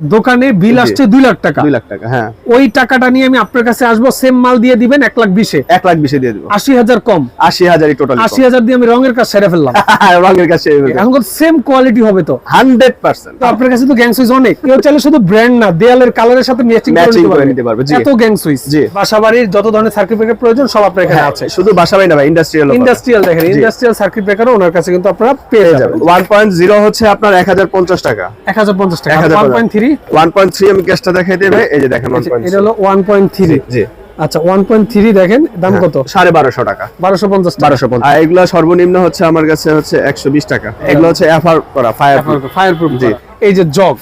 দোকানে বিল আসছে দুই লাখ টাকা। দুই লাখ টাকা হ্যাঁ। ওই টাকাটা নিয়ে আমি আপনার কাছে আসব সেম মাল দিয়ে দিবেন এক লাখ বিশে। এক লাখ বিশে দিয়ে দেবো। আশি হাজার কম। আশি হাজারই টোটাল আশি হাজার দিয়ে আমি রঙের কাজ সেরে ফেললাম। রঙের কাছে এখন সেম কোয়ালিটি হবে তো। Hundred percent. আপনার কাছে তো গ্যাং সুইচ অনেক। কেউ চাইলে শুধু ব্র্যান্ড না দেয়ালের কালারের সাথে ম্যাচিং করে নিতে পারবে। এত গ্যাং সুইচ জি। বাসাবাড়ির যত ধরনের সার্কিট ব্রেকার প্রয়োজন সব আপনার এখানে আছে। শুধু বাসাবাড়ি না ভাই ইন্ডাস্ট্রিয়াল ইন্ডাস্ট্রিয়াল দেখেন। ইন্ডাস্ট্রিয়াল সার্কিট ব্রেকারও ওনার কাছে কিন্তু আপনারা পেয়ে যাবেন। ওয়ান পয়েন্ট জিরো হচ্ছে আপনার এক হাজার পঞ্চাশ টাকা। এক হাজার পঞ্চাশ টাকা। One point three one point three আমি ক্যাশটা দেখাই দেবে এই যে দেখেন ওয়ান পয়েন্ট এটা হলো ওয়ান পয়েন্ট থ্রি জি আচ্ছা ওয়ান পয়েন্ট থ্রি দেখেন দাম কত? সাড়ে বারোশো টাকা। বারোশো পঞ্চাশ টাকা। বারোশো পঞ্চাশ। সর্বনিম্ন হচ্ছে আমার কাছে হচ্ছে একশো বিশ টাকা। এগুলো হচ্ছে এফআর করা ফায়ার ফায়ার প্রুফ জি। এই যে jug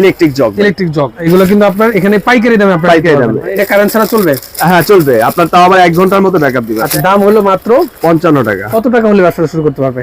electric jug electric jug এগুলো কিন্তু আপনার এখানে পাইকারি দামে আপনার পাইকারি দামে। এটা কারেন্ট ছাড়া চলবে? হ্যাঁ চলবে। আপনার তাও আবার এক ঘণ্টার মতো ব্যাকআপ দিবে। আচ্ছা দাম হলো মাত্র পঞ্চান্ন টাকা। কত টাকা হলে ব্যবসা শুরু করতে পারবে?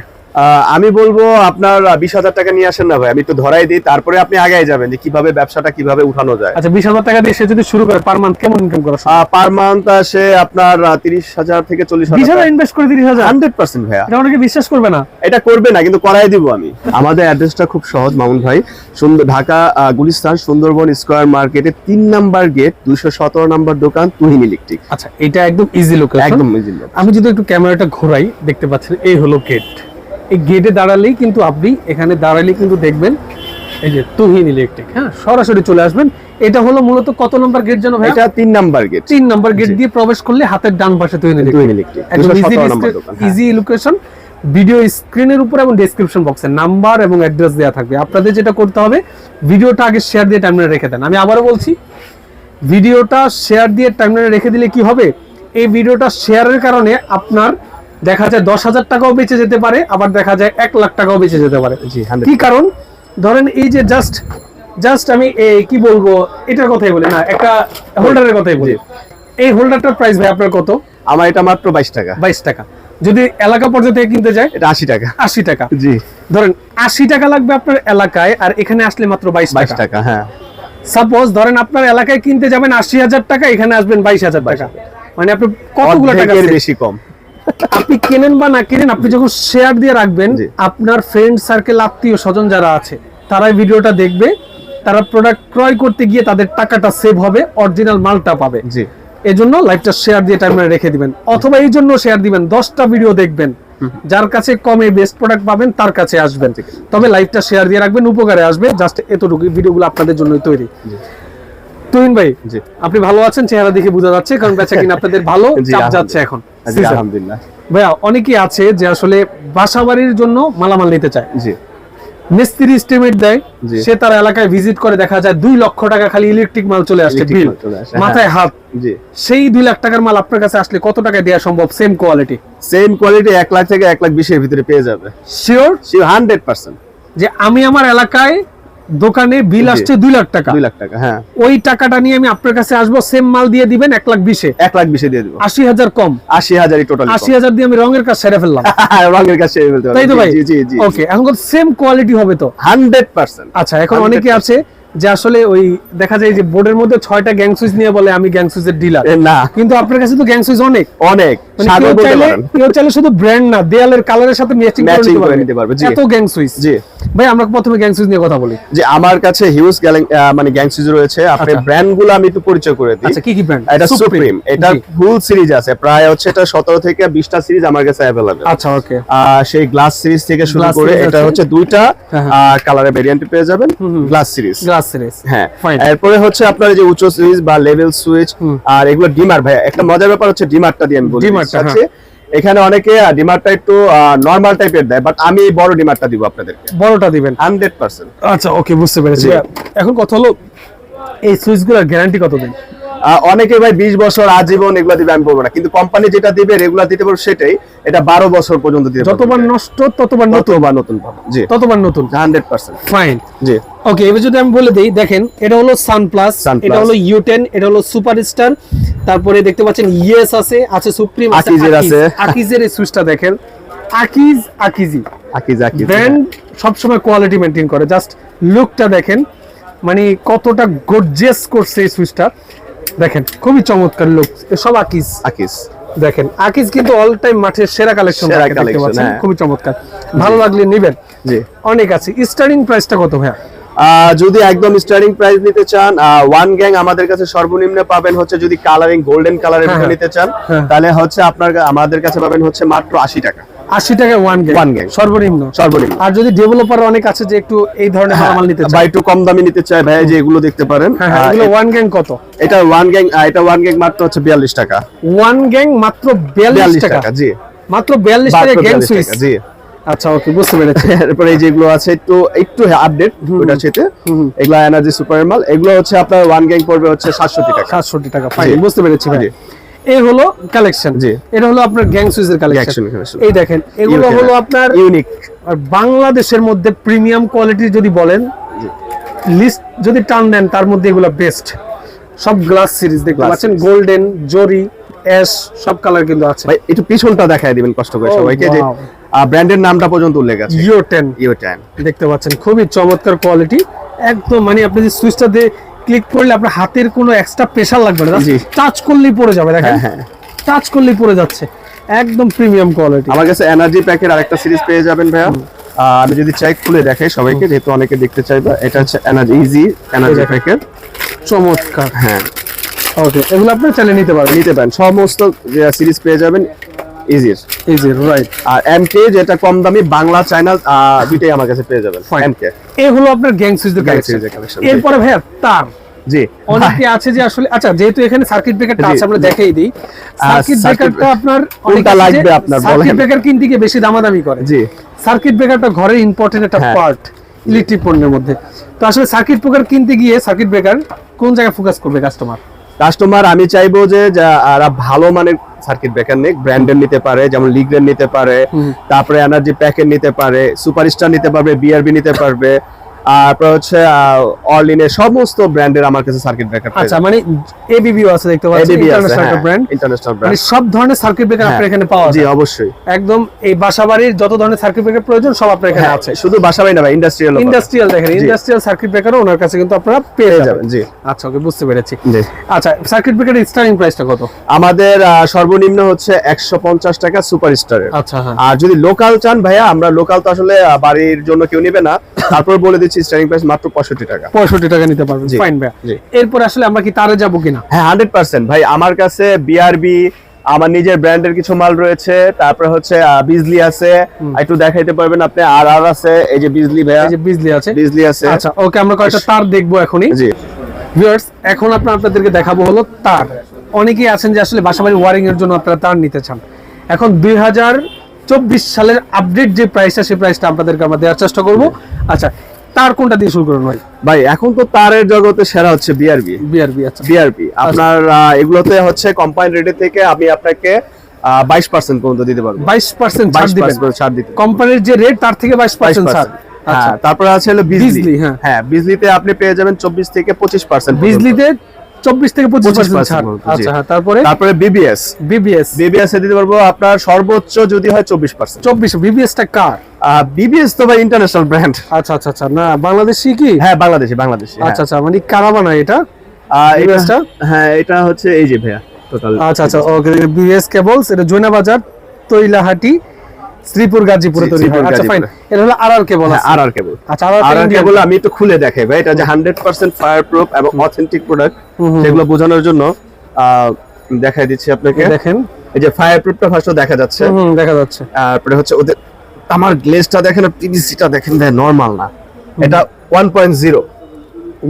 আমি বলব আপনার বিশ হাজার টাকা নিয়ে আসেন না ভাই আমি তো ধরাই দিই তারপরে আপনি আগায় যাবেন যে কীভাবে ব্যবসাটা কীভাবে উঠানো যায়। আচ্ছা বিশ হাজার টাকা দিয়ে সে যদি শুরু করে পার মান্থ কেমন ইনকাম করা পার মান্থ আসে আপনার তিরিশ হাজার থেকে চল্লিশ হাজার হাজার ইনভেস্ট করে তিরিশ হাজার? হান্ড্রেড পার্সেন্ট ভাইয়া। এটা অনেকে বিশ্বাস করবে না। এটা করবে না কিন্তু করাই দিব আমি। আমাদের অ্যাড্রেসটা খুব সহজ মামুন ভাই। সুন্দর ঢাকা গুলিস্তান সুন্দরবন স্কয়ার মার্কেটে তিন নাম্বার গেট দুইশো সতেরো নাম্বার দোকান তুহিন ইলেকট্রিক। আচ্ছা এটা একদম ইজি লোকেশন একদম location। আমি যদি একটু ক্যামেরাটা ঘোরাই দেখতে পাচ্ছেন এই হলো গেট এই গেটে দাঁড়ালেই কিন্তু আপনি এখানে দাঁড়ালেই কিন্তু দেখবেন এই যে তুহিন ইলেকট্রিক হ্যাঁ? সরাসরি চলে আসবেন। এটা হলো মূলত কত নম্বর গেট যেন ভাই এটা তিন নাম্বার গেট তিন নম্বর গেট দিয়ে প্রবেশ করলে হাতের ডান পাশে Tuhin electric. Easy location video স্ক্রিনের উপর এবং ডেসক্রিপশন বক্সে নাম্বার এবং অ্যাড্রেস দেওয়া থাকবে। আপনাদের যেটা করতে হবে ভিডিওটা আগে শেয়ার দিয়ে টাইমলাইনে রেখে দেন। আমি আবারও বলছি ভিডিওটা শেয়ার দিয়ে টাইমলাইনে রেখে দিলে কি হবে? এই ভিডিওটা শেয়ারের কারণে আপনার দেখা যায় দশ হাজার টাকাও বেঁচে যেতে পারে আবার দেখা যায় এক লাখ টাকাও বেঁচে যেতে পারে। কি কারণ? ধরেন এই যে জাস্ট জাস্ট আমি কি বলব? এটার কথাই বলি না একটা হোল্ডারের কথাই বলি। এই হোল্ডারটার প্রাইস ভাই আপনার কত? আমার এটা মাত্র বাইশ টাকা। বাইশ টাকা। যদি এলাকা পর্যায়ে থেকে কিনতে যায়? এটা আশি টাকা। আশি টাকা। জি। ধরেন আশি টাকা লাগবে আপনার এলাকায় আর এখানে আসলে মাত্র বাইশ বাইশ টাকা। টাকা হ্যাঁ। সাপোজ ধরেন আপনার এলাকায় কিনতে যাবেন আশি হাজার টাকা এখানে আসবেন বাইশ হাজার টাকা। মানে আপনি কতগুলো টাকা বেশি কম। আপনি কেনেন বা না কেনেন আপনি যখন শেয়ার দিয়ে রাখবেন আপনার ফ্রেন্ড সার্কেল আত্মীয় স্বজন যারা আছে তারাই ভিডিওটা দেখবে তারা প্রোডাক্ট ক্রয় করতে গিয়ে তাদের টাকাটা সেভ হবে অরিজিনাল মালটা পাবে। জি। এই জন্য লাইভটা শেয়ার দিয়ে টাইমে রেখে দিবেন। অথবা এই জন্য শেয়ার দিবেন দশটা ভিডিও দেখবেন যার কাছে কমে বেস্ট প্রোডাক্ট পাবেন তার কাছে আসবেন। তবে লাইভটা শেয়ার দিয়ে রাখবেন উপকারে আসবে জাস্ট এতটুকু ভিডিওগুলো আপনাদের জন্যই তৈরি। তুহিন ভাই জি। আপনি ভালো আছেন? চেহারা দেখে বোঝা যাচ্ছে কারণ বেচা কিনা আপনাদের ভালো চাপ যাচ্ছে এখন। আলহামদুলিল্লাহ। ভাইয়া অনেকেই আছে যে আসলে বাসা জন্য মালামাল নিতে চায়। জি। মিস্ত্রি এস্টিমেট দেয় সে তার এলাকায় ভিজিট করে দেখা যায় দুই লক্ষ টাকা খালি ইলেকট্রিক মাল চলে আসছে বিল মাথায় হাত। সেই দুই লাখ টাকার মাল আপনার কাছে আসলে কত টাকায় দেওয়া সম্ভব? সেম কোয়ালিটি সেম কোয়ালিটি এক লাখ থেকে এক লাখ বিশের ভিতরে পেয়ে যাবে। শিওর হান্ড্রেড পার্সেন্ট যে আমি আমার এলাকায় দোকানে বিল আসছে দুই লাখ টাকা। দুই লাখ টাকা হ্যাঁ। ওই টাকাটা নিয়ে আমি আপনার কাছে আসব সেম মাল দিয়ে দিবেন এক লাখ বিশে। এক লাখ বিশে দিয়ে দিবো। আশি হাজার কম। আশি হাজার টোটাল আশি হাজার দিয়ে আমি রঙের কাজ সেরে ফেললাম। রঙের কাজ কাছে ফেলতে তাই তো ভাই? জি জি জি ওকে এখন সেম কোয়ালিটি হবে তো? Hundred percent. আচ্ছা এখন অনেকে আছে যে আসলে ওই দেখা যায় যে বোর্ডের মধ্যে ছয়টা গ্যাং সুইচ নিয়ে বলে আমি গ্যাং সুইচের ডিলার না। কিন্তু আপনার কাছে তো গ্যাং সুইচ অনেক। অনেক। মানে কেউ চাইলে শুধু ব্র্যান্ড না দেয়ালের কালারের সাথে ম্যাচিং করে নিতে পারবে। এত গ্যাং সুইচ জি। ভাই আমরা প্রথমে গ্যাং সুইচ নিয়ে কথা বলি। যে আমার কাছে হিউজ মানে গ্যাং সুইচ রয়েছে। আপনি আচ্ছা। আমি একটু পরিচয় করে দিই। আচ্ছা কি কি ব্র্যান্ড এটা সুপ্রিম এটা ফুল সিরিজ আছে। প্রায় হচ্ছে এটা সতেরো থেকে বিশটা সিরিজ আমার কাছে অ্যাভেলেবেল আচ্ছা ওকে সেই গ্লাস সিরিজ থেকে শুরু করে এটা হচ্ছে দুইটা হ্যাঁ, কালারের ভেরিয়েন্ট পেয়ে যাবেন। গ্লাস সিরিজ গ্লাস সিরিজ হ্যাঁ। এরপরে হচ্ছে আপনার যে উচ্চ সুইচ বা লেভেল সুইচ আর এগুলো ডিমার ভাই একটা মজার ব্যাপার হচ্ছে ডিমারটা দিয়ে আমি বলি। Dimmer টা, আছে এখানে অনেকে ডিমারটা একটু নর্মাল টাইপের দেয় বাট আমি বড় ডিমারটা দিব আপনাদেরকে। বড়টা দিবেন। হান্ড্রেড পার্সেন্ট আচ্ছা ওকে বুঝতে পেরেছি। এখন কথা হলো এই সুইচগুলোর গ্যারান্টি কতদিন? অনেকে ভাই বিশ বছর আজীবন এগুলো দিবে আমি বলব না। কিন্তু কোম্পানি যেটা দিবে রেগুলার দিতে পারব সেটাই এটা বারো বছর পর্যন্ত দিতে যতবার নষ্ট ততবার নতুন। বা নতুন জি। ততবার নতুন। হান্ড্রেড পার্সেন্ট ফাইন জি। ওকে এবার যদি আমি বলে দেই দেখেন এটা হলো সানপ্লাস। এটা হলো ইউটেন এটা হলো সুপারস্টার তারপরে দেখতে পাচ্ছেন ইএস আছে আছে সুপ্রিম আছে আকিজের আছে। আকিজের এই সুইচটা দেখেন। আকিজ আকিজি আকিজ আকিজ ব্র্যান্ড সবসময় কোয়ালিটি মেনটেন করে। জাস্ট লুকটা দেখেন মানে কতটা গর্জিয়াস করছে এই সুইচটা দেখেন খুবই চমৎকার লুক সব আকিজ আকিজ দেখেন আকিজ কিন্তু অল টাইম মাঠের সেরা কালেকশন হ্যাঁ। খুবই চমৎকার। ভালো লাগলে নিবেন। জি। অনেক আছে। স্টার্টিং প্রাইসটা কত ভাইয়া? যদি একদম স্টার্টিং প্রাইস নিতে চান ওয়ান গ্যাং আমাদের কাছে সর্বনিম্ন পাবেন হচ্ছে যদি কালারিং গোল্ডেন কালারের নিতে চান হ্যাঁ। তাহলে হচ্ছে আপনার আমাদের কাছে পাবেন হচ্ছে মাত্র আশি টাকা। আশি টাকায় ওয়ান। সর্বনিম্ন। সর্বনিম্ন। আর যদি ডেভেলপার অনেক আছে যে একটু এই ধরনের মালামাল নিতে বা একটু কম দামি নিতে চাই ভাই যে এগুলো দেখতে পারেন। হ্যাঁ হ্যাঁ এগুলো ওয়ান গ্যাং কত? এটা ওয়ান গ্যাং এটা ওয়ান গ্যাং মাত্র হচ্ছে বিয়াল্লিশ টাকা। ওয়ান গ্যাং মাত্র বিয়াল্লিশ বিয়াল্লিশ টাকা? টাকা জি। মাত্র বিয়াল্লিশ মাত্র টাকা গ্যাং সুইচ জি। আচ্ছা ওকে বুঝতে পেরেছি। এরপরে এই যেগুলো আছে একটু একটু আপডেট হুম। এগুলো এনার্জি সুপার মাল এগুলো হচ্ছে আপনার ওয়ান গ্যাং পড়বে হচ্ছে সাতষট্টি টাকা। সাতষট্টি টাকা ফাইন বুঝতে পেরেছি ভাই। এই হলো কালেকশন জি। এটা হলো আপনার গ্যাং সুইচের কালেকশন এই দেখেন এগুলো হলো আপনার ইউনিক আর বাংলাদেশের মধ্যে প্রিমিয়াম কোয়ালিটি যদি বলেন লিস্ট যদি টান দেন তার মধ্যে এগুলো বেস্ট সব গ্লাস সিরিজ দেখতে Glass পাচ্ছেন গোল্ডেন জরি অ্যাশ সব কালার কিন্তু আছে। ভাই একটু পিছনটা দেখায় দিবেন কষ্ট করে Oh, সবাইকে যে ব্র্যান্ডের নামটা পর্যন্ত উল্লেখ আছে। ইও টেন ইউ টেন দেখতে পাচ্ছেন খুবই চমৎকার কোয়ালিটি একদম মানে আপনি যে সুইচটা দিয়ে ক্লিক করলে আপনার হাতের কোনো এক্সট্রা প্রেশার লাগবে না। টাচ করলেই পড়ে যাবে দেখেন। হ্যাঁ, হ্যাঁ। টাচ করলেই পড়ে যাচ্ছে। একদম প্রিমিয়াম কোয়ালিটি আমার কাছে এনার্জি প্যাকের আরেকটা সিরিজ পেয়ে যাবেন ভাইয়া। আমি যদি চাই খুলে দেখাই সবাইকে যেহেতু অনেকে দেখতে চাইবে এটা হচ্ছে এনার্জি ইজি এনার্জি দেখেন। প্যাকের চমৎকার। হ্যাঁ। ওকে এগুলো আপনি চাইলে নিতে পারেন নিতে পারেন। সমস্ত সিরিজ পেয়ে যাবেন। ইজির যে রাইট আর এমকে যেটা কম দামি বাংলা চায়না আহ, দুইটাই আমার কাছে পেয়ে যাবেন। এমকে এই হলো আপনার গ্যাং সুইচের কালেকশন। এরপরে ভাইয়া তার। জি। অনেকে আছে যে আসলে আচ্ছা যেহেতু এখানে সার্কিট ব্রেকারটা জি, আছে আমরা দেখাই দিই। সার্কিট ব্রেকারটা আপনার লাগবে আপনার সার্কিট ব্রেকার কিনতে গিয়ে বেশি দামাদামি করে। জি। সার্কিট ব্রেকারটা ঘরের ইম্পর্টেন্ট একটা হ্যাঁ। পার্ট ইলেকট্রিক পণ্যের মধ্যে। তো আসলে সার্কিট ব্রেকার কিনতে গিয়ে সার্কিট ব্রেকার কোন জায়গায় ফোকাস করবে কাস্টমার কাস্টমার আমি চাইব যে যারা ভালো মানের সার্কিট ব্রেকার নেই ব্র্যান্ডের নিতে পারে যেমন লিগ্রেন নিতে পারে তারপরে এনার্জি প্যাকেট নিতে পারে সুপারস্টার নিতে পারবে বিআরবি নিতে পারবে তারপর হচ্ছে অরলিনের সমস্ত ব্র্যান্ডের আমার কাছে সার্কিট ব্রেকার আচ্ছা মানে এবিবিও আছে দেখতে ইন্টারন্যাশনাল ব্র্যান্ড ইন্টারন্যাশনাল মানে ব্র্যান্ড সব ধরনের সার্কিট ব্রেকার আপনার এখানে পাওয়া জি অবশ্যই। একদম এই বাসাবাড়ির যত ধরনের সার্কিট ব্রেকার প্রয়োজন সব আপনার এখানে হ্যাঁ, আছে। শুধু বাসাবাই না ভাই ইন্ডাস্ট্রিয়াল ইন্ডাস্ট্রিয়াল দেখেন ইন্ডাস্ট্রিয়াল সার্কিট ব্রেকারও ওনার কাছে কিন্তু আপনারা পেয়ে যাবেন। জি। আচ্ছা ওকে বুঝতে পেরেছি। আচ্ছা সার্কিট ব্রেকারের স্টার্টিং প্রাইসটা কত? আমাদের সর্বনিম্ন হচ্ছে একশো পঞ্চাশ টাকা সুপার স্টারের আচ্ছা হ্যাঁ। আর যদি লোকাল চান ভাইয়া আমরা লোকাল তো আসলে বাড়ির জন্য কেউ নেবে না। তারপর বলে দিচ্ছি স্টার্টিং প্রাইস মাত্র পঁয়ষট্টি টাকা। পঁয়ষট্টি টাকা নিতে পারবেন। ফাইন ভাই। এরপরে আসলে আমরা কি তারে যাব কিনা? হ্যাঁ হান্ড্রেড পার্সেন্ট ভাই আমার কাছে বিআরবি আমার নিজের ব্র্যান্ডের কিছু মাল রয়েছে। তারপরে হচ্ছে বিজলি আছে। একটু দেখাইতে পারবেন আপনি। আর আর আছে এই যে বিজলি এই যে বিজলি আছে। বিজলি আছে। আচ্ছা ওকে আমরা কয়েকটা তার দেখব এখনই। জি। ভিউয়ার্স এখন আপনার আপনাদেরকে দেখাবো হলো তার। অনেকেই আছেন যে আসলে বাসাবাড়ি ওয়ারিং এর জন্য আপনারা তার নিতে চান। এখন দুই হাজার চব্বিশ সালের আপডেট যে প্রাইসটা সেই প্রাইসটা আপনাদেরকে আমরা দেওয়ার চেষ্টা করব। আচ্ছা তার কোনটা দিয়ে শুরু করবেন ভাই? ভাই এখন তো তারের জগতে সেরা হচ্ছে বিআরবি বিআরবি আচ্ছা। বিআরবি আপনার এগুলোতে হচ্ছে কোম্পানি রেটে থেকে আমি আপনাকে বাইশ পার্সেন্ট পর্যন্ত দিতে পারব। বাইশ পার্সেন্ট ছাড় দিতে কোম্পানির যে রেট তার থেকে বাইশ পার্সেন্ট ছাড়। আচ্ছা। হ্যাঁ তারপরে আছে হলো বিজলি হ্যাঁ। হ্যাঁ বিজলিতে আপনি পেয়ে যাবেন চব্বিশ থেকে পঁচিশ পার্সেন্ট বিজলিতে চব্বিশ থেকে পঁচিশ 25% পার্সেন্ট ছাড়। আচ্ছা হ্যাঁ তারপরে? তারপরে বিবিএস বিবিএস বিবিএস এ দিতে পারব আপনার সর্বোচ্চ যদি হয় চব্বিশ পার্সেন্ট চব্বিশ বিবিএসটা কার? বিবিএস তো ভাই ইন্টারন্যাশনাল ব্র্যান্ড আচ্ছা আচ্ছা আচ্ছা না বাংলাদেশি কি? হ্যাঁ বাংলাদেশি বাংলাদেশি আচ্ছা আচ্ছা মানে কারা বানায় এটা? এটা BBS টা? হ্যাঁ এটা হচ্ছে এই যে ভাইয়া টোটাল আচ্ছা আচ্ছা ওকে বিএস কেবলস এটা জৈনা বাজার তৈলাহাটি শ্রীপুর গাজীপুরে তৈরি হয়। আচ্ছা ফাইন। এটা হলো আরআর কেবল আর আর কেবল। আচ্ছা আর আর আরআর কেবল আমি একটু খুলে দেখাই ভাই। এটা যে হান্ড্রেড পার্সেন্ট ফায়ার প্রুফ এবং অথেন্টিক প্রোডাক্ট। সেগুলো বোঝানোর জন্য দেখাই দিচ্ছি আপনাকে। দেখেন। এই যে ফায়ার প্রুফটা ফার্স্ট দেখা যাচ্ছে। হুম দেখা যাচ্ছে। তারপরে হচ্ছে ওদের আমার গ্লেজটা দেখেন পিভিসিটা দেখেন ভাই নরমাল না। এটা one point zero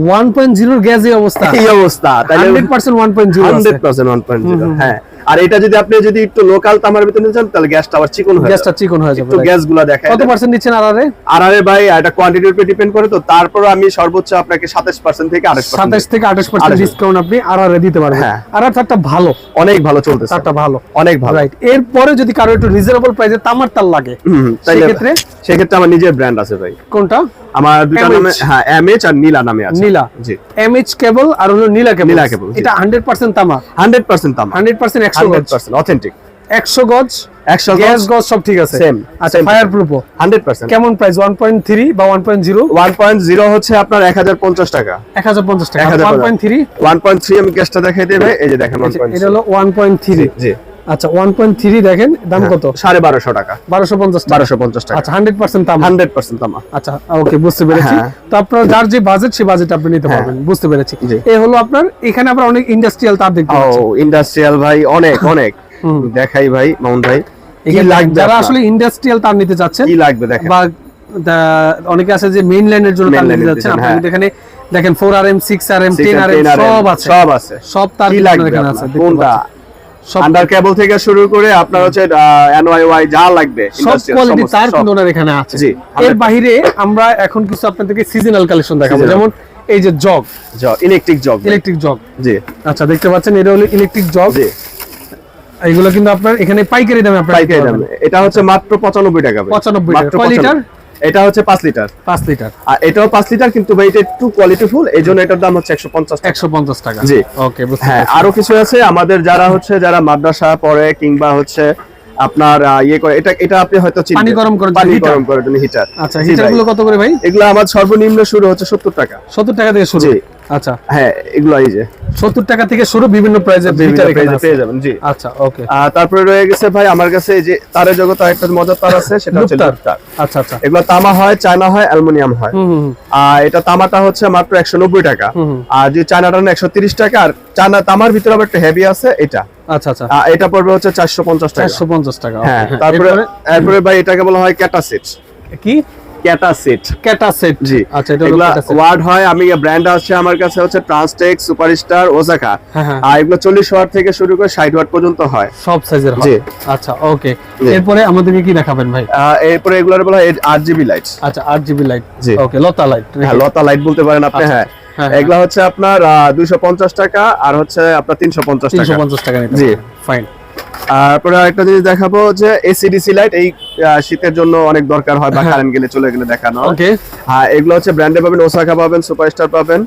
one point জিরোর গ্যাস এই অবস্থা। এই অবস্থা। তাহলে hundred percent one point zero hundred percent one point zero হ্যাঁ। আর এটা যদি আপনি যদি একটু লোকাল তামার ভিতরে নিতে চান তাহলে গ্যাসটা আবার চিকন হয়ে গ্যাসটা চিকন হয়ে যাবে একটু গ্যাসগুলা দেখায় কত পার্সেন্ট নিচ্ছেন আরআরে আর আরে ভাই এটা কোয়ান্টিটির উপর ডিপেন্ড করে তো তারপর আমি সর্বোচ্চ আপনাকে সাতাশ পার্সেন্ট থেকে আঠাশ সাতাশ থেকে আঠাশ পার্সেন্ট 28% ডিসকাউন্ট আপনি আরআরে দিতে পারবেন। হ্যাঁ। আরআর তারটা ভালো। অনেক ভালো চলতেছে। তারটা ভালো। অনেক ভালো। রাইট এরপরে যদি কারও একটু রিজনেবল প্রাইসে তামার তার লাগে হুম, তাইলে- সেক্ষেত্রে? সেক্ষেত্রে আমার নিজের ব্র্যান্ড আছে ভাই। কোনটা? আমার দুটা নামে হ্যাঁ এমএচ আর নীলা নামে আছে। নীলা। জি। এমএইচ কেবল আর হলো নীলা কেবল। নীলা জি। এটা হান্ড্রেড পার্সেন্ট তামা। হান্ড্রেড পার্সেন্ট তামা। হান্ড্রেড পার্সেন্ট একশো হান্ড্রেড গজ পার্সেন্ট অথেন্টিক একশো গজ একশো গ্যাস গজ সব ঠিক আছে। Same, আচ্ছা ফায়ার প্রুফও হান্ড্রেড পার্সেন্ট কেমন প্রাইস ওয়ান পয়েন্ট থ্রি বা one point zero one point zero হচ্ছে আপনার এক হাজার পঞ্চাশ টাকা। এক হাজার পঞ্চাশ টাকা। 1050 one point three one point three আমি গ্যাসটা দেখাই দেবে এই যে দেখেন ওয়ান পয়েন্ট এটা হলো ওয়ান পয়েন্ট থ্রি জি। আচ্ছা ওয়ান পয়েন্ট থ্রি দেখেন দাম কত? সাড়ে বারোশো টাকা। বারোশো পঞ্চাশ টাকা। আচ্ছা হান্ড্রেড পার্সেন্ট দাম। হান্ড্রেড পার্সেন্ট তামা আচ্ছা ওকে বুঝতে পেরেছি। হ্যাঁ। তো আপনার যার যে বাজেট সেই বাজেট আপনি নিতে পারবেন বুঝতে পেরেছি। জি। এ হলো আপনার এখানে আবার অনেক ইন্ডাস্ট্রিয়াল তার দেখতে ও ইন্ডাস্ট্রিয়াল ভাই অনেক অনেক। দেখাই ভাই মামুন ভাই। কি লাগবে যারা আসলে ইন্ডাস্ট্রিয়াল তার নিতে চাচ্ছেন কি লাগবে দেখেন। বা অনেকে আছে যে মেইন লাইনের জন্য তার নিতে যাচ্ছেন। আপনি হ্যাঁ। এখানে দেখেন four R M six R M Six ten and R M সব আছে। সব আছে। সব তার এখানে আছে কোনটা? আন্ডার কেবল থেকে শুরু করে আপনার হচ্ছে এনওয়াই যা লাগবে সব কোয়ালিটি তার সব। কিন্তু ওনার এখানে আছে জি, এর বাইরে আমরা এখন কিছু আপনাদেরকে সিজনাল কালেকশন দেখাবো যেমন এই যে jug electric jug electric jug জি আচ্ছা দেখতে পাচ্ছেন এটা হলো ইলেকট্রিক জগ জি এগুলো কিন্তু আপনার এখানে পাইকারি দামে আপনারা পাইকারি দাম। এটা হচ্ছে মাত্র পঁচানব্বই টাকা ভাই। 95 টাকা। কয় লিটার? 95 এটা হচ্ছে পাঁচ লিটার। পাঁচ লিটার। আর এটাও পাঁচ লিটার কিন্তু ভাই এটা একটু কোয়ালিটি ফুল এই জন্য এটার দাম হচ্ছে একশো পঞ্চাশ টাকা। একশো পঞ্চাশ টাকা। জি। ওকে হ্যাঁ আরও কিছু আছে? আমাদের যারা হচ্ছে যারা মাদ্রাসা পড়ে কিংবা হচ্ছে আপনার ইয়ে করে এটা এটা আপনি হয়তো। পানি গরম করেন পানি গরম করেন হিটার আচ্ছা হিটারগুলো কত করে ভাই? এগুলো আমার সর্বনিম্ন শুরু হচ্ছে সত্তর টাকা। সত্তর টাকা থেকে শুরু। আচ্ছা। হ্যাঁ এগুলো এই যে। সত্তর টাকা থেকে শুরু বিভিন্ন প্রাইজের বিভিন্ন হিটার এখানে price এ আছে। পেয়ে যাবেন জি। আচ্ছা ওকে আর তারপরে রয়ে গেছে ভাই আমার কাছে এই যে তারের জগতে একটা মজার তার আছে সেটা হচ্ছে লুপতার। লুপতার। আচ্ছা আচ্ছা। এগুলো তামা হয় চায়না হয় অ্যালুমিনিয়াম হয়। আর এটা তামাটা হচ্ছে মাত্র একশো নব্বই টাকা। হুম, হুম। আর যে চায়নাটা একশো তিরিশ টাকা আর চায়না তামার ভিতরে আবার একটা হেভি আছে এটা। আচ্ছা আচ্ছা। এটা পড়বে হচ্ছে চারশো পঞ্চাশ টাকা। চারশো পঞ্চাশ টাকা হ্যাঁ তারপরে তারপরে ভাই এটাকে বলা হয় ক্যাটাসিট কি? ক্যাটা সেট জি। আচ্ছা এটা ক্যাটা ওয়ার্ড হয় আমি ব্র্যান্ড আছে আমার কাছে হচ্ছে ট্রান্সটেক সুপারস্টার ওজাকা হ্যাঁ হ্যাঁ। আর এগুলো চল্লিশ ওয়াট থেকে শুরু করে ষাট ওয়াট পর্যন্ত হয়। সব সাইজের জি। আচ্ছা ওকে এরপরে আমাদেরকে কি দেখাবেন ভাই? এরপরে এগুলোর বলা হয় আট জিবি লাইট আচ্ছা আট জিবি লাইট জি। ওকে লতা লাইট হ্যাঁ লতা লাইট বলতে পারেন আপনি আচ্ছা। হ্যাঁ। হ্যাঁ, এগুলা হচ্ছে আপনার দুইশো পঞ্চাশ টাকা আর হচ্ছে আপনার তিনশো পঞ্চাশ তিনশো টাকা পঞ্চাশ টাকা নিতে জি। ফাইন তারপরে আরেকটা জিনিস দেখাবো যে এসিডিসি লাইট এই শীতের জন্য অনেক দরকার হয় বা হ্যাঁ। কারেন্ট গেলে চলে গেলে দেখানো। ওকে হ্যাঁ এগুলো হচ্ছে ব্র্যান্ডে পাবেন ওসাকা পাবেন সুপারস্টার পাবেন।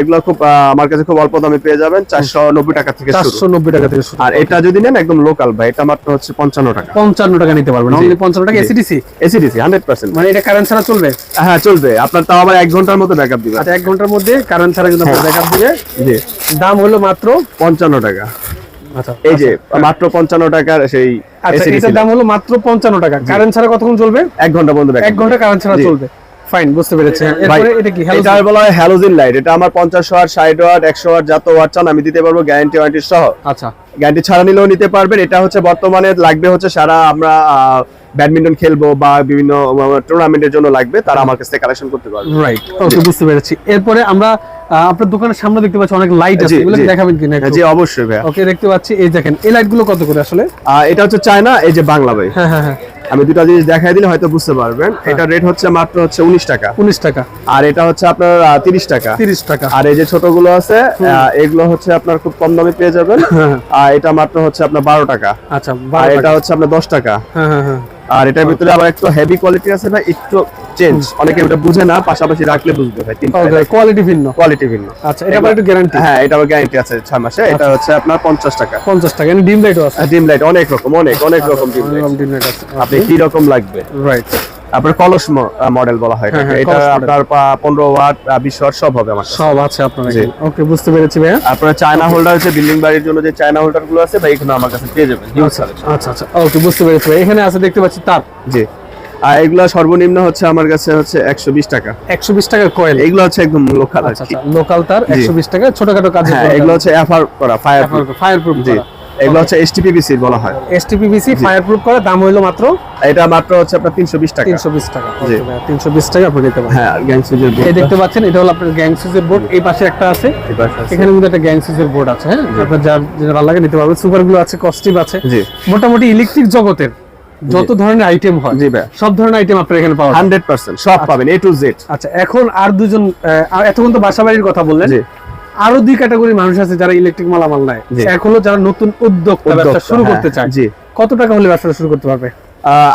এগুলো খুব আমার কাছে খুব অল্প দামে পেয়ে যাবেন চারশো নব্বই টাকা থেকে চারশো নব্বই টাকা থেকে আর এটা যদি নেন একদম লোকাল ভাই এটা মাত্র হচ্ছে পঞ্চান্ন টাকা। পঞ্চান্ন টাকা নিতে পারবেন অনলি পঞ্চান্ন টাকা এসিডিসি এসিডিসি হান্ড্রেড পার্সেন্ট মানে এটা কারেন্ট ছাড়া চলবে? হ্যাঁ চলবে। আপনার তাও আবার এক ঘণ্টার মতো ব্যাকআপ দিবে। আচ্ছা এক ঘণ্টার মধ্যে কারেন্ট ছাড়া কিন্তু হ্যাঁ। ব্যাকআপ দিবে। দাম হলো মাত্র পঞ্চান্ন টাকা। এই যে মাত্র পঞ্চান্ন টাকার সেই আচ্ছা এটার দাম হলো মাত্র পঞ্চান্ন টাকা। কারেন্ট ছাড়া কতক্ষণ চলবে? এক ঘণ্টা বন্ধ এক ঘণ্টা কারেন্ট ছাড়া চলবে। ফাইন বুঝতে পেরেছি। ভাই, এটা কি এটা বলা হয় হ্যালোজেন লাইট এটা আমার পঞ্চাশ ওয়াট ষাট ওয়াট একশো ওয়াট যত ওয়াট চান আমি দিতে পারব গ্যারান্টি ওয়ারেন্টি সহ। আচ্ছা। গ্যারান্টি ছাড়া নিলেও নিতে পারবেন। এটা হচ্ছে বর্তমানে লাগবে হচ্ছে সারা আমরা ব্যাডমিন্টন খেলব বা বিভিন্ন টুর্নামেন্টের জন্য লাগবে তারা আমার কাছ থেকে কালেকশন করতে পারবে। রাইট ওকে বুঝতে পেরেছি। এরপরে আমরা আপনার দোকানের সামনে দেখতে পাচ্ছি অনেক লাইট আছে এগুলো। দেখাবেন কিনা জি অবশ্যই ভাইয়া। ওকে দেখতে পাচ্ছি এই দেখেন এই লাইটগুলো কত করে আসলে? এটা হচ্ছে চায়না এই যে বাংলা ভাই। হ্যাঁ হ্যাঁ হ্যাঁ। আমি দুটা জিনিস দেখাই দিলে হয়তো বুঝতে পারবেন। এটা রেট হচ্ছে মাত্র হচ্ছে উনিশ টাকা। উনিশ টাকা। আর এটা হচ্ছে আপনার তিরিশ টাকা। তিরিশ টাকা। আর এই যে ছোটগুলো আছে এগুলো হচ্ছে আপনার খুব কম দামে পেয়ে যাবেন। হ্যাঁ, আর এটা মাত্র হচ্ছে আপনার বারো টাকা। আচ্ছা আর এটা হচ্ছে আপনার দশ টাকা। হ্যাঁ হ্যাঁ হ্যাঁ। আর এটার ভিতরে আবার একটু হেভি কোয়ালিটি আছে না একটু চেঞ্জ অনেকে এটা বুঝে না পাশাপাশি রাখলে বুঝবে ভাই কোয়ালিটি ভিন্ন। কোয়ালিটি ভিন্ন। আচ্ছা এটা আবার একটু গ্যারান্টি হ্যাঁ এটা আবার গ্যারান্টি আছে ছয় মাসে। এটা হচ্ছে আপনার পঞ্চাশ টাকা। পঞ্চাশ টাকা এখানে ডিম লাইটও আছে। ডিম লাইট অনেক রকম অনেক অনেক রকম ডিম লাইট ডিম লাইট আছে। আপনি কি রকম লাগবে? রাইট আপনার কলস মডেল বলা হয় হ্যাঁ। হ্যাঁ, এটা আপনার পা- পনেরো ওয়াট বিশ ওয়াট সব হবে আমার সব আছে আপনার ওকে বুঝতে পেরেছি ভাইয়া। আপনার চায়না হোল্ডার হচ্ছে বিল্ডিং বাড়ির জন্য যে চায়না হোল্ডারগুলো আছে ভাই এখানে আমার কাছে পেয়ে যাবেন। আচ্ছা আচ্ছা ওকে বুঝতে পেরেছি ভাই। এখানে আছে দেখতে পাচ্ছি তার। জি। আর এগুলো সর্বনিম্ন হচ্ছে আমার কাছে হচ্ছে একশো বিশ টাকা। একশো বিশ টাকার কয়েল এগুলো হচ্ছে একদম লোকাল আচ্ছা আচ্ছা লোকাল তার একশো বিশ টাকা ছোটখাটো কাজে হ্যাঁ এগুলো হচ্ছে এফআর করা ফায়ার ফায়ার প্রুফ জি। এগুলো হচ্ছে এসটিপিবিসি বলা হয়। এসটিপিভিসি ফায়ার প্রুফ করা দাম হইল মাত্র এটা মাত্র হচ্ছে আপনার তিনশো বিশ টাকা। তিনশো বিশ টাকা। জি। তিনশো বিশ টাকা আপনি নিতে পারেন হ্যাঁ গ্যাং সুইচের এই দেখতে পাচ্ছেন এটা হলো আপনার গ্যাং সুইচের বোর্ড এই পাশে একটা আছে। এখানে কিন্তু একটা গ্যাং সুইচের বোর্ড আছে হ্যাঁ? আপনার যার যেটা ভালো লাগে নিতে পারবেন। সুপারগুলো আছে কস্টিভ আছে। জি। মোটামুটি ইলেকট্রিক জগতের যত ধরনের আইটেম হয় জি ভাই। সব ধরনের আইটেম আপনার এখানে পাবেন যায়। হান্ড্রেড পার্সেন্ট সব পাবেন এ টু জেড আচ্ছা এখন আর দুজন এতক্ষণ তো বাসা বাড়ির কথা বললেন। জি। আরও দুই ক্যাটাগরি মানুষ আছে যারা ইলেকট্রিক মালামাল নেয়। এক হলো যারা নতুন উদ্যোক্তা ব্যবসা শুরু হ্যাঁ, করতে চায়। জি। কত টাকা হলে ব্যবসা শুরু করতে পারবে?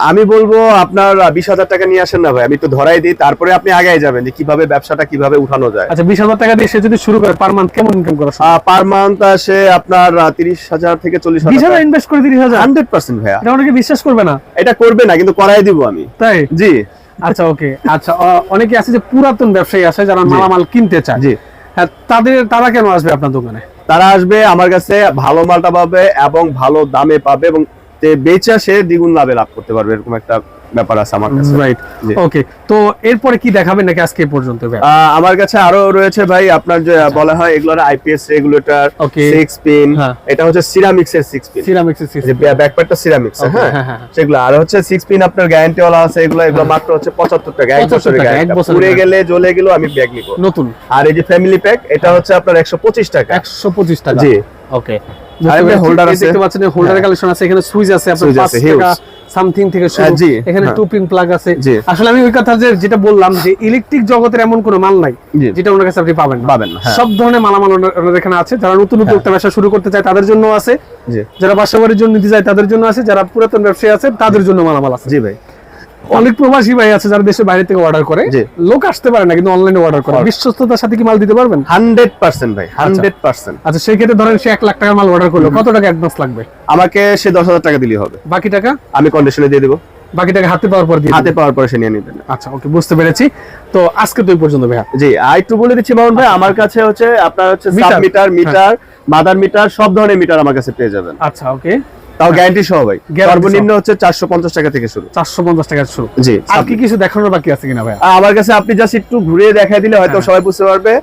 আমি বলব আপনার বিশ হাজার টাকা নিয়ে আসেন না ভাই আমি একটু ধরাই দিই তারপরে আপনি আগে যাবেন যে কীভাবে ব্যবসাটা কীভাবে উঠানো যায়। আচ্ছা বিশ হাজার টাকা দিয়ে সে যদি শুরু করে পার মান্থ কেমন ইনকাম করা পার মান্থ আসে আপনার তিরিশ হাজার থেকে চল্লিশ বিশ হাজার ইনভেস্ট করে তিরিশ হাজার? হান্ড্রেড পার্সেন্ট ভাইয়া। এটা অনেকে বিশ্বাস করবে না। এটা করবে না কিন্তু করাই দিব আমি। তাই? জি। আচ্ছা ওকে। আচ্ছা অনেকে আছে যে পুরাতন ব্যবসায়ী আছে যারা মালামাল কিনতে চায়। জি। হ্যাঁ তাদের, তারা কেন আসবে আপনার দোকানে? তারা আসবে আমার কাছে ভালো মালটা পাবে এবং ভালো দামে পাবে এবং বেচা সে দ্বিগুণ লাভে লাভ করতে পারবে, এরকম একটা ব্যাপার আছে আমার কাছে। রাইট ওকে তো এরপরে কি দেখাবেন নাকি আজকে পর্যন্ত আমার কাছে আরও রয়েছে ভাই আপনার যে বলা হয় এগুলোর আইপিএস রেগুলেটর. সিক্স পিন হ্যাঁ। এটা হচ্ছে সিরামিক্স এর সিক্স পিন সিরামিক্স ব্যাকপ্যাকটা সিরামিক্স Okay, হ্যাঁ? হ্যাঁ, হ্যাঁ। সেগুলো। আর হচ্ছে সিক্স পিন আপনার গ্যারান্টি ওয়ালা আছে এগুলো এগুলো মাত্র হচ্ছে পঁচাত্তর টাকা এক 75 বছরের গ্যারান্টি পুড়ে গেলে জ্বলে গেলেও আমি ব্যাগ নিব। নতুন। আর এই যে ফ্যামিলি প্যাক এটা হচ্ছে আপনার একশো পঁচিশ টাকা। একশো পঁচিশ টাকা। জি। ওকে holder আছে। দেখতে পাচ্ছেন হোল্ডার হ্যাঁ। কালেকশন আছে এখানে সুইচ আছে আপনার 5 টাকা। সামথিং থেকে শুরু। হ্যাঁ, এখানে হ্যাঁ। টু পিন প্লাগ আছে। আসলে আমি ওই কথা যে যেটা বললাম যে ইলেকট্রিক জগতের এমন কোনো মাল নাই যেটা ওনার কাছে আপনি পাবেন না। পাবেন না, হ্যাঁ। সব ধরনের মালামাল ওনার এখানে আছে। যারা নতুন উদ্যোক্তা ব্যবসা শুরু করতে চায় তাদের জন্য আছে। যারা বাসা বাড়ির জন্য নিতে চায় তাদের জন্য আছে। যারা পুরাতন ব্যবসায়ী আছে তাদের জন্য মালামাল আছে। জি ভাই। অনেক প্রবাসী ভাই আছে যারা দেশের বাইরে থেকে অর্ডার করে। লোক আসতে পারে না কিন্তু অনলাইনে অর্ডার করে। বিশ্বস্ততার সাথে কি মাল দিতে পারবেন? হান্ড্রেড পার্সেন্ট ভাই হান্ড্রেড পার্সেন্ট। আচ্ছা সেই ক্ষেত্রে ধরেন সে এক লাখ টাকার মাল অর্ডার করল কত টাকা অ্যাডভান্স লাগবে? আমাকে সে দশ হাজার টাকা দিলেই হবে। বাকি টাকা? আমি কন্ডিশনে দিয়ে দেবো। বাকি টাকা হাতে পাওয়ার পর দিয়ে হাতে পাওয়ার পরে সে নিয়ে নেবেন আচ্ছা ওকে বুঝতে পেরেছি। তো আজকে তো পর্যন্ত ভাইয়া। জি আর একটু বলে দিচ্ছি মামুন ভাই আমার কাছে হচ্ছে আপনার হচ্ছে মিটার মিটার মাদার মিটার সব ধরনের মিটার আমার কাছে পেয়ে যাবেন। আচ্ছা ওকে। তাও গ্যারান্টি সহ ভাই। সর্বনিম্ন হচ্ছে চারশো পঞ্চাশ টাকা থেকে শুরু। চারশো পঞ্চাশ টাকা শুরু। জি আর কি কিছু দেখানোর বাকি আছে কিনা ভাই আমার কাছে আপনি জাস্ট একটু ঘুরিয়ে দেখাই দিলে হয়তো হ্যাঁ। সবাই বুঝতে পারবে।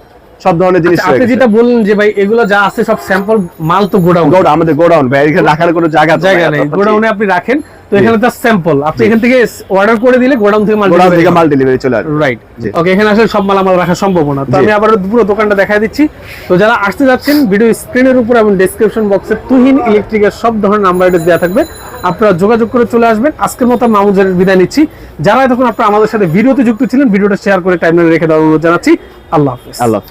সব ধরনের জিনিস আচ্ছা, আপনি যেটা বললেন যে ভাই এগুলো যা আছে সব স্যাম্পল মাল তো গোডাউন। গোডাউন আমাদের গোডাউন ভাই এখানে রাখার কোনো জায়গা জায়গা নেই। গোডাউনে আপনি রাখেন তো এখানে জাস্ট স্যাম্পল আপনি এখান থেকে অর্ডার করে দিলে গোডাউন থেকে মাল গোডাউন থেকে মাল ডেলিভারি চলে আসবে। রাইট ওকে এখানে আসলে সব মালামাল রাখা সম্ভব না। তো আমি আবার পুরো দোকানটা দেখাই দিচ্ছি। তো যারা আসতে যাচ্ছেন ভিডিও স্ক্রিনের উপর এবং ডেসক্রিপশন বক্সে তুহিন ইলেকট্রিকের সব ধরনের নাম্বার অ্যাড্রেস দেওয়া থাকবে। আপনারা যোগাযোগ করে চলে আসবেন। আজকের মতো মামুজের বিদায় নিচ্ছি। যারা তখন আপনারা আমাদের সাথে ভিডিওতে যুক্ত ছিলেন ভিডিওটা শেয়ার করে টাইমলাইনে রেখে দেওয়ার অনুরোধ জানাচ্ছি। আল্লাহ হাফিজ। আল্লাহ হাফিজ।